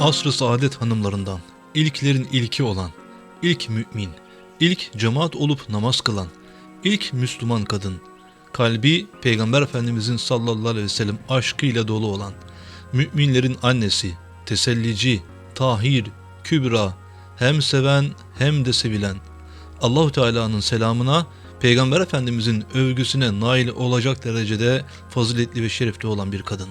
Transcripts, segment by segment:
Asr-ı saadet hanımlarından, ilklerin ilki olan, ilk mümin, ilk cemaat olup namaz kılan, ilk Müslüman kadın, kalbi Peygamber Efendimizin sallallahu aleyhi ve sellem aşkıyla dolu olan, müminlerin annesi, tesellici, tahir, kübra, hem seven hem de sevilen, Allahu Teala'nın selamına, Peygamber Efendimizin övgüsüne nail olacak derecede faziletli ve şerefli olan bir kadın.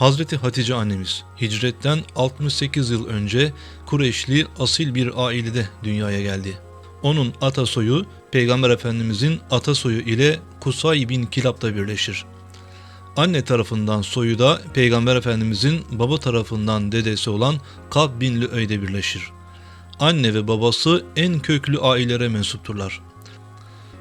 Hazreti Hatice annemiz hicretten 68 yıl önce Kureyşli asil bir ailede dünyaya geldi. Onun atasoyu Peygamber Efendimizin atasoyu ile Kusay bin Kilab'da birleşir. Anne tarafından soyu da Peygamber Efendimizin baba tarafından dedesi olan Kab bin Lüöy'de birleşir. Anne ve babası en köklü ailelere mensupturlar.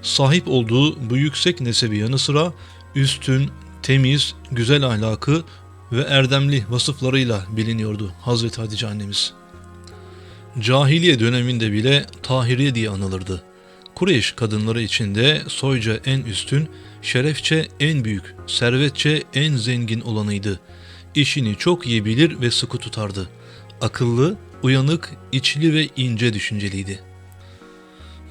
Sahip olduğu bu yüksek nesebi yanı sıra üstün, temiz, güzel ahlakı ve erdemli vasıflarıyla biliniyordu Hazreti Hatice annemiz. Cahiliye döneminde bile Tahiriye diye anılırdı. Kureyş kadınları içinde soyca en üstün, şerefçe en büyük, servetçe en zengin olanıydı. İşini çok iyi bilir ve sıkı tutardı. Akıllı, uyanık, içli ve ince düşünceliydi.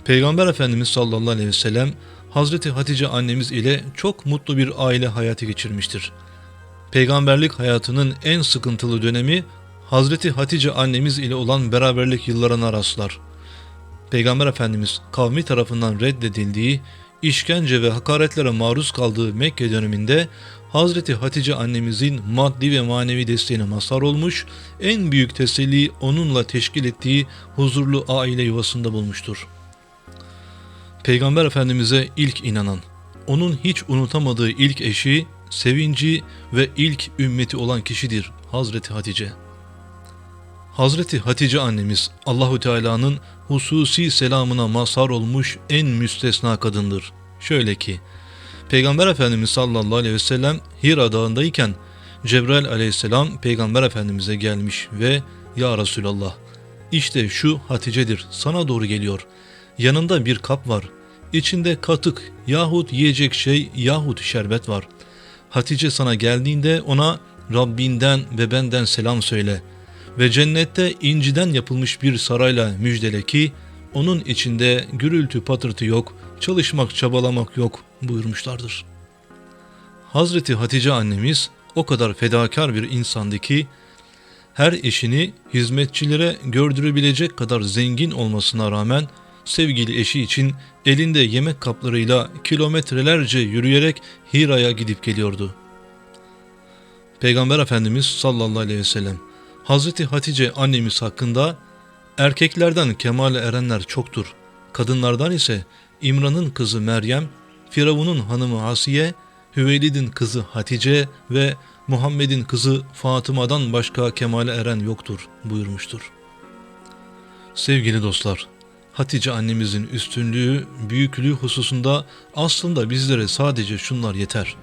Peygamber Efendimiz sallallahu aleyhi ve sellem Hazreti Hatice annemiz ile çok mutlu bir aile hayatı geçirmiştir. Peygamberlik hayatının en sıkıntılı dönemi Hazreti Hatice annemiz ile olan beraberlik yıllarına rastlar. Peygamber Efendimiz kavmi tarafından reddedildiği, işkence ve hakaretlere maruz kaldığı Mekke döneminde Hazreti Hatice annemizin maddi ve manevi desteğine mazhar olmuş, en büyük teselli onunla teşkil ettiği huzurlu aile yuvasında bulmuştur. Peygamber Efendimiz'e ilk inanan, onun hiç unutamadığı ilk eşi, sevinci ve ilk ümmeti olan kişidir Hazreti Hatice. Hazreti Hatice annemiz Allahu Teala'nın hususi selamına mazhar olmuş en müstesna kadındır. Şöyle ki, Peygamber Efendimiz sallallahu aleyhi ve sellem Hira dağındayken Cebrail aleyhisselam Peygamber Efendimiz'e gelmiş ve Ya Resulallah işte şu Hatice'dir sana doğru geliyor. Yanında bir kap var. İçinde katık yahut yiyecek şey yahut şerbet var. Hatice sana geldiğinde ona Rabbinden ve benden selam söyle ve cennette inciden yapılmış bir sarayla müjdele ki onun içinde gürültü patırtı yok, çalışmak çabalamak yok buyurmuşlardır. Hazreti Hatice annemiz o kadar fedakar bir insandı ki her işini hizmetçilere gördürebilecek kadar zengin olmasına rağmen sevgili eşi için elinde yemek kaplarıyla kilometrelerce yürüyerek Hira'ya gidip geliyordu. Peygamber Efendimiz sallallahu aleyhi ve sellem Hazreti Hatice annemiz hakkında erkeklerden kemale erenler çoktur. Kadınlardan ise İmran'ın kızı Meryem, Firavun'un hanımı Asiye, Hüveylid'in kızı Hatice ve Muhammed'in kızı Fatıma'dan başka kemale eren yoktur buyurmuştur. Sevgili dostlar, Hatice annemizin üstünlüğü, büyüklüğü hususunda aslında bizlere sadece şunlar yeter.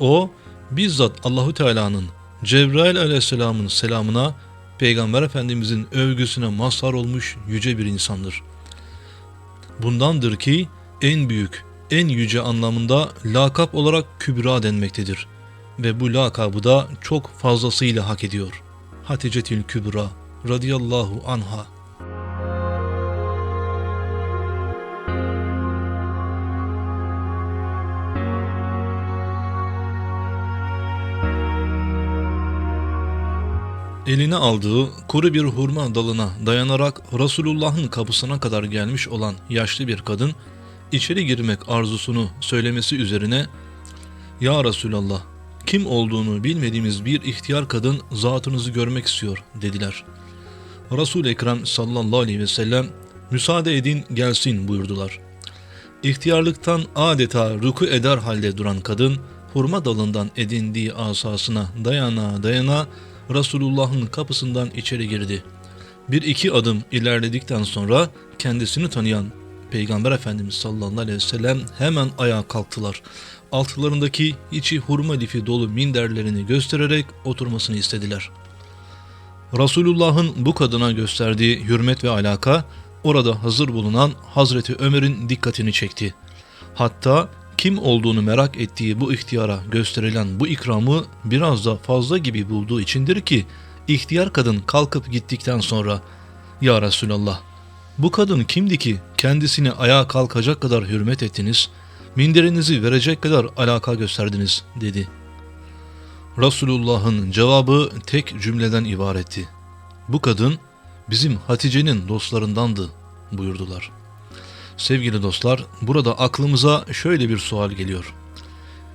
O, bizzat Allahu Teala'nın Cebrail aleyhisselamın selamına, Peygamber Efendimizin övgüsüne mazhar olmuş yüce bir insandır. Bundandır ki en büyük, en yüce anlamında lakap olarak kübra denmektedir. Ve bu lakabı da çok fazlasıyla hak ediyor. Hatice Kübra radıyallahu anha. Eline aldığı kuru bir hurma dalına dayanarak Resulullah'ın kapısına kadar gelmiş olan yaşlı bir kadın içeri girmek arzusunu söylemesi üzerine ''Ya Resulallah kim olduğunu bilmediğimiz bir ihtiyar kadın zatınızı görmek istiyor.'' dediler. resul Ekrem sallallahu aleyhi ve sellem ''Müsaade edin gelsin.'' buyurdular. İhtiyarlıktan adeta ruku eder halde duran kadın hurma dalından edindiği asasına dayana dayana Resulullah'ın kapısından içeri girdi. Bir iki adım ilerledikten sonra kendisini tanıyan Peygamber Efendimiz sallallahu aleyhi ve sellem hemen ayağa kalktılar. Altlarındaki içi hurma lifi dolu minderlerini göstererek oturmasını istediler. Resulullah'ın bu kadına gösterdiği hürmet ve alaka orada hazır bulunan Hazreti Ömer'in dikkatini çekti. Hatta kim olduğunu merak ettiği bu ihtiyara gösterilen bu ikramı biraz da fazla gibi bulduğu içindir ki İhtiyar kadın kalkıp gittikten sonra Ya Resulallah bu kadın kimdi ki kendisini ayağa kalkacak kadar hürmet ettiniz, minderinizi verecek kadar alaka gösterdiniz dedi. Resulullah'ın cevabı tek cümleden ibaretti. Bu kadın bizim Hatice'nin dostlarındandı buyurdular. Sevgili dostlar, burada aklımıza şöyle bir sual geliyor.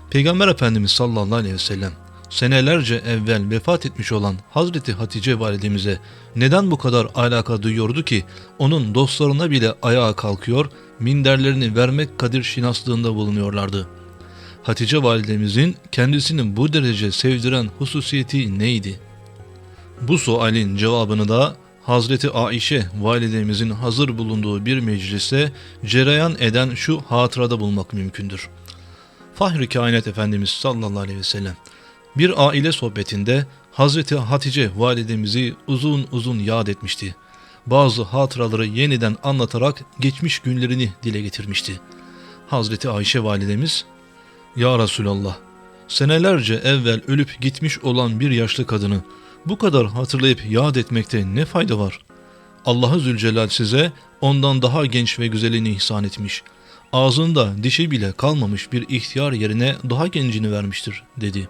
Peygamber Efendimiz sallallahu aleyhi ve sellem senelerce evvel vefat etmiş olan Hazreti Hatice validemize neden bu kadar alaka duyuyordu ki onun dostlarına bile ayağa kalkıyor, minderlerini vermek kadir şinaslığında bulunuyorlardı. Hatice validemizin kendisini bu derece sevdiren hususiyeti neydi? Bu sualin cevabını da Hazreti Aişe validemizin hazır bulunduğu bir meclise cereyan eden şu hatırada bulmak mümkündür. Fahri Kainat Efendimiz sallallahu aleyhi ve sellem bir aile sohbetinde Hazreti Hatice validemizi uzun uzun yad etmişti. Bazı hatıraları yeniden anlatarak geçmiş günlerini dile getirmişti. Hazreti Ayşe validemiz, Ya Resulallah, senelerce evvel ölüp gitmiş olan bir yaşlı kadını bu kadar hatırlayıp yad etmekte ne fayda var? Allah'ı Zülcelal size ondan daha genç ve güzelini ihsan etmiş. Ağzında dişi bile kalmamış bir ihtiyar yerine daha gencini vermiştir dedi.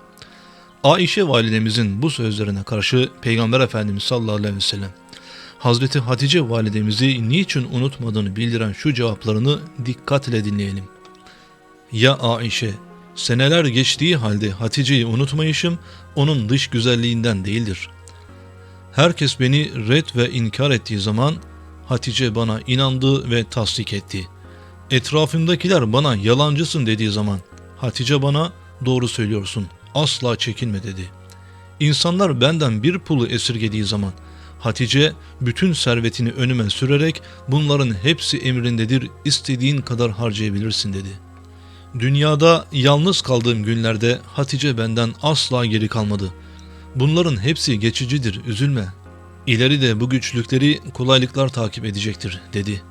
Aişe validemizin bu sözlerine karşı Peygamber Efendimiz sallallahu aleyhi ve sellem Hazreti Hatice validemizi niçin unutmadığını bildiren şu cevaplarını dikkatle dinleyelim. Ya Aişe, seneler geçtiği halde Hatice'yi unutmayışım onun dış güzelliğinden değildir. Herkes beni red ve inkar ettiği zaman Hatice bana inandı ve tasdik etti. Etrafımdakiler bana yalancısın dediği zaman Hatice bana doğru söylüyorsun asla çekinme dedi. İnsanlar benden bir pulu esirgediği zaman Hatice bütün servetini önüme sürerek bunların hepsi emrindedir istediğin kadar harcayabilirsin dedi. Dünyada yalnız kaldığım günlerde Hatice benden asla geri kalmadı. Bunların hepsi geçicidir üzülme. İleride bu güçlükleri kolaylıklar takip edecektir dedi.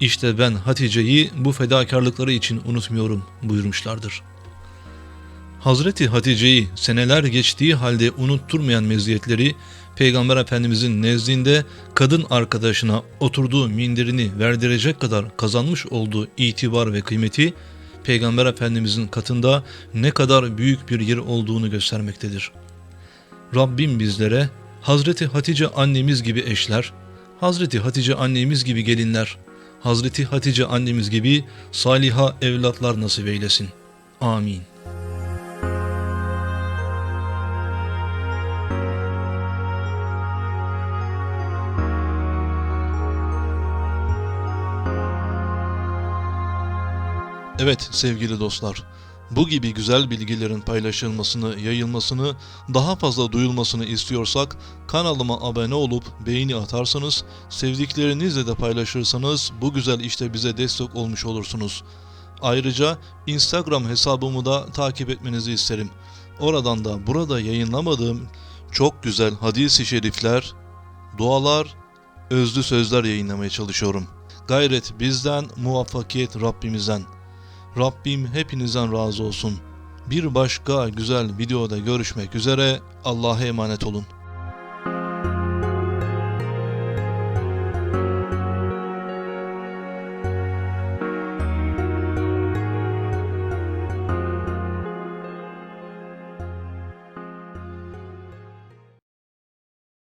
İşte ben Hatice'yi bu fedakarlıkları için unutmuyorum buyurmuşlardır. Hazreti Hatice'yi seneler geçtiği halde unutturmayan meziyetleri Peygamber Efendimizin nezdinde kadın arkadaşına oturduğu minderini verdirecek kadar kazanmış olduğu itibar ve kıymeti Peygamber Efendimizin katında ne kadar büyük bir yer olduğunu göstermektedir. Rabbim bizlere Hazreti Hatice annemiz gibi eşler, Hazreti Hatice annemiz gibi gelinler, Hazreti Hatice annemiz gibi saliha evlatlar nasip eylesin. Amin. Evet sevgili dostlar, bu gibi güzel bilgilerin paylaşılmasını, yayılmasını, daha fazla duyulmasını istiyorsak kanalıma abone olup beğeni atarsanız, sevdiklerinizle de paylaşırsanız bu güzel işte bize destek olmuş olursunuz. Ayrıca Instagram hesabımı da takip etmenizi isterim. Oradan da burada yayınlamadığım çok güzel hadis-i şerifler, dualar, özlü sözler yayınlamaya çalışıyorum. Gayret bizden, muvaffakiyet Rabbimizden. Rabbim hepinizden razı olsun. Bir başka güzel videoda görüşmek üzere. Allah'a emanet olun.